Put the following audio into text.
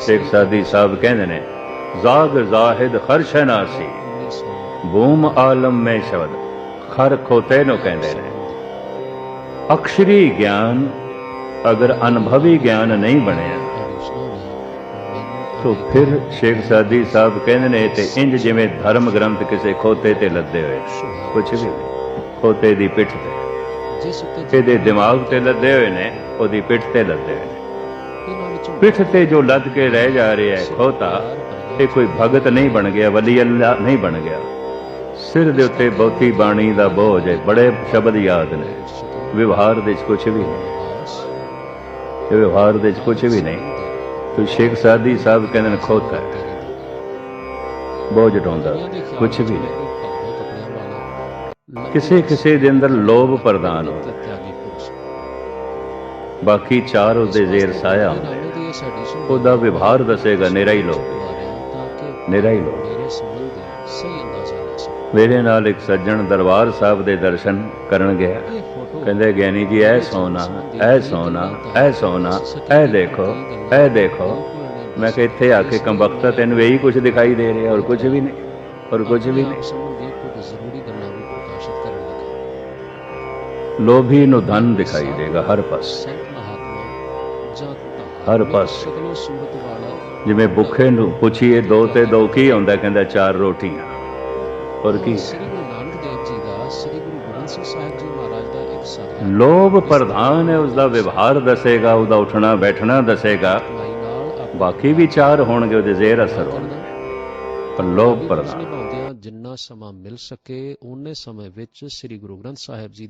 ਸ਼ੇਖ ਸਾਦੀ ਸਾਹਿਬ ਕਹਿੰਦੇ ਨੇ ਜ਼ਾਗ ਜ਼ਾਹਿਦ ਖਰਸ਼ਨਾਸੀ ਬੂਮ ਆਲਮ ਮੈਂ ਸ਼ਬਦ ਖਰ ਖੋਤੇ ਨੂੰ ਕਹਿੰਦੇ ਨੇ ਅਕਸ਼ਰੀ ਗਿਆਨ ਅਗਰ ਅਨੁਭਵੀ ਗਿਆਨ ਨਹੀਂ ਬਣਿਆ ਤੋ ਫਿਰ ਸ਼ੇਖ ਸਾਦੀ ਸਾਹਿਬ ਕਹਿੰਦੇ ਨੇ ਤੇ ਇੰਜ ਜਿਵੇਂ ਧਰਮ ਗ੍ਰੰਥ ਕਿਸੇ ਖੋਤੇ ਤੇ ਲੱਦੇ ਹੋਏ ਕੁਛ ਵੀ। ਖੋਤੇ ਦੀ ਪਿੱਠ ਤੇ ਇਹਦੇ ਦਿਮਾਗ ਤੇ ਲੱਦੇ ਹੋਏ ਨੇ ਉਹਦੀ ਪਿੱਠ ਤੇ ਲੱਦੇ ਹੋਏ ਨੇ ਪਿੱਠ ਤੇ ਜੋ ਲੱਦ ਕੇ ਰਹਿ ਜਾ ਰਿਹਾ ਹੈ ਖੋਤਾ, ਇਹ ਕੋਈ ਭਗਤ ਨਹੀਂ ਬਣ ਗਿਆ, ਵਲੀ ਅੱਲਾ ਨਹੀਂ ਬਣ ਗਿਆ। ਸਿਰ ਦੇ ਉੱਤੇ ਬਹੁਤੀ ਬਾਣੀ ਦਾ ਬੋਝ ਹੈ, ਬੜੇ ਸ਼ਬਦ ਯਾਦ ਨੇ। ਵਿਵਹਾਰ ਦੇ ਵਿੱਚ ਕੁਝ ਵੀ ਨਹੀਂ। ਵਿਵਹਾਰ ਦੇ ਵਿੱਚ ਕੁਝ ਵੀ ਨਹੀਂ। ਤੋ ਸ਼ੇਖ ਸਾਦੀ ਸਾਹਿਬ ਕਹਿੰਦੇ ਨੇ, ਖੋਤਾ ਬੋਝ ਢੋਂਦਾ ਕੁਝ ਵੀ ਨਹੀਂ। ਕਿਸੇ ਕਿਸੇ ਦੇ ਅੰਦਰ ਲੋਭ ਪ੍ਰਦਾਨ ਹੁੰਦਾ। ਬਾਕੀ ਚਾਰ ਉਸਦੇ ਜ਼ੇਰ ਸਾਇਆ। ਉਹਦਾ ਵਿਵਹਾਰ ਦੱਸੇਗਾ, ਨਿਰਾ ਹੀ ਲੋਭ ਨਿਰਾ ਹੀ ਲੋਭ ਮੇਰੇ ਨਾਲ ਇੱਕ ਸੱਜਣ ਦਰਬਾਰ ਸਾਹਿਬ ਦੇ ਦਰਸ਼ਨ ਕਰਨ ਗਿਆ। ਕਹਿੰਦੇ, ਗਿਆਨੀ ਜੀ, ਇਹ ਸੋਨਾ ਇਹ ਸੋਨਾ ਇਹ ਸੋਨਾ, ਇਹ ਦੇਖੋ ਇਹ ਦੇਖੋ। ਮੈਂ ਕਿਹਾ, ਇੱਥੇ ਆ ਕੇ ਕੰਬਖਤਾ ਤੈਨੂੰ ਇਹੀ ਕੁਝ ਦਿਖਾਈ ਦੇ ਰਿਹਾ ਔਰ ਕੁਝ ਵੀ ਨਹੀਂ, ਔਰ ਕੁਝ ਵੀ ਨਹੀਂ। ਲੋਭੀ ਨੂੰ ਧਨ ਦਿਖਾਈ ਦੇਗਾ ਹਰ ਪਾਸੇ। ਹਰ ਪਾਸੇ। ਜਿਵੇਂ ਭੁੱਖੇ ਨੂੰ ਪੁੱਛੀਏ ਦੋ ਤੇ ਦੋ ਕੀ ਹੁੰਦਾ ਕਹਿੰਦਾ ਚਾਰ ਰੋਟੀਆਂ। ਔਰ ਕੀ? ਸ੍ਰੀ ਗੁਰੂ ਨਾਨਕ ਦੇਵ ਜੀ ਦਾ ਸ੍ਰੀ ਗੁਰੂ ਗੋਬਿੰਦ ਸਿੰਘ ਸਾਹਿਬ ਜੀ ਮਹਾਰਾਜ ਦਾ ਇੱਕ ਸਦਾ ਲੋਭ ਪ੍ਰਧਾਨ ਹੈ ਉਸ ਦਾ ਵਿਵਹਾਰ ਦੱਸੇਗਾ ਉਹਦਾ ਉੱਠਣਾ ਬੈਠਣਾ ਦੱਸੇਗਾ। ਬਾਕੀ ਵੀ ਚਾਰ ਹੋਣਗੇ ਉਹਦੇ ਜ਼ੇਰ ਅਸਰ ਹੋਣਗੇ ਪਰ ਲੋਭ ਪ੍ਰਧਾਨ। ਜਿੰਨਾ ਸਮਾਂ ਮਿਲ ਸਕੇ ਉਹਨੇ ਸਮੇਂ ਵਿੱਚ ਸ੍ਰੀ ਗੁਰੂ ਗ੍ਰੰਥ ਸਾਹਿਬ ਜੀ